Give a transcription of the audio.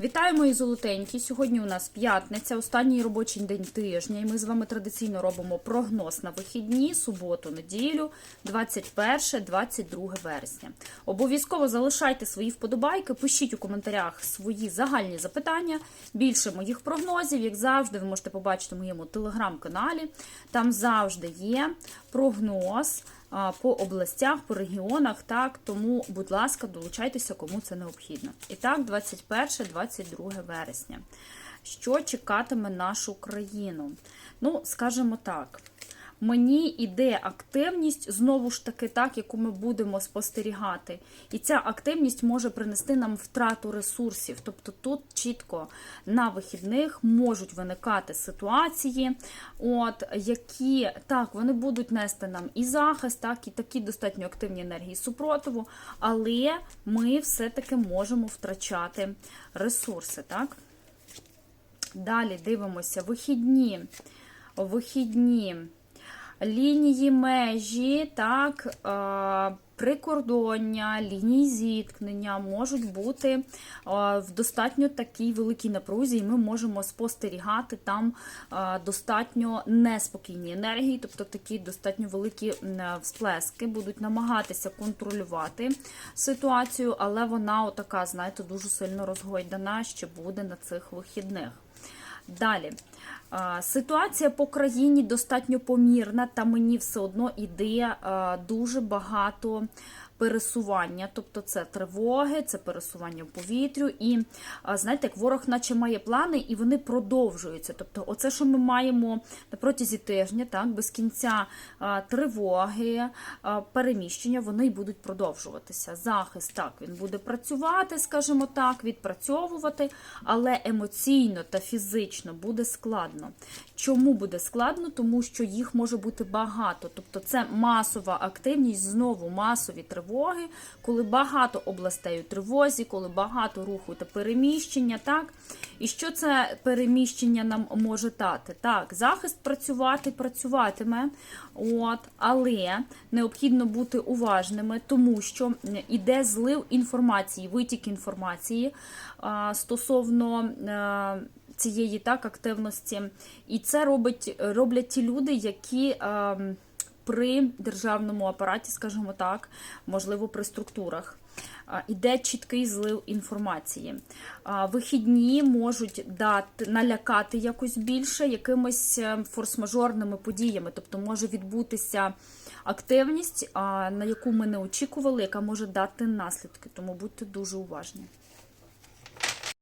Вітаю, мої золотенькі! Сьогодні у нас п'ятниця, останній робочий день тижня, і ми з вами традиційно робимо прогноз на вихідні, суботу, неділю, 21-22 вересня. Обов'язково залишайте свої вподобайки, пишіть у коментарях свої загальні запитання. Більше моїх прогнозів, як завжди, ви можете побачити в моєму телеграм-каналі. Там завжди є прогноз по областях, по регіонах. Так, тому, будь ласка, долучайтеся, кому це необхідно. І так, 21-22 вересня. Що чекатиме нашу країну? Ну, скажімо так. Мені іде активність, знову ж таки, так, яку ми будемо спостерігати. І ця активність може принести нам втрату ресурсів. Тобто тут чітко на вихідних можуть виникати ситуації, от, які так, вони будуть нести нам і захист, так, і такі достатньо активні енергії супротиву, але ми все-таки можемо втрачати ресурси. так. Далі дивимося вихідні. Вихідні лінії межі, так, е, прикордоння, лінії зіткнення можуть бути е, в достатньо такій великій напрузі, і ми можемо спостерігати там е, достатньо неспокійні енергії, тобто такі достатньо великі всплески, будуть намагатися контролювати ситуацію, але вона, отака, знаєте, дуже сильно розгойдана ще буде на цих вихідних. Далі. Ситуація по країні достатньо помірна, та мені все одно іде дуже багато пересування. Тобто це тривоги, це пересування в повітрю. І знаєте, як ворог наче має плани, і вони продовжуються. Тобто, оце, що ми маємо на протязі тижня, так, без кінця тривоги, переміщення, вони й будуть продовжуватися. Захист так, він буде працювати, скажімо так, відпрацьовувати, але емоційно та фізично буде складно. Чому буде складно? Тому що їх може бути багато. Тобто це масова активність, знову масові тривоги, коли багато областей у тривозі, коли багато руху та переміщення. так? І що це переміщення нам може дати? Так, захист працювати працюватиме, от, але необхідно бути уважними, тому що іде злив інформації, витік інформації а, стосовно. е, цієї так активності, і це робить роблять ті люди, які е, при державному апараті, скажімо так, можливо, при структурах. Іде чіткий злив інформації. Вихідні можуть дати налякати якось більше якимись е, форс-мажорними подіями, тобто може відбутися активність, на яку ми не очікували, яка може дати наслідки. Тому будьте дуже уважні.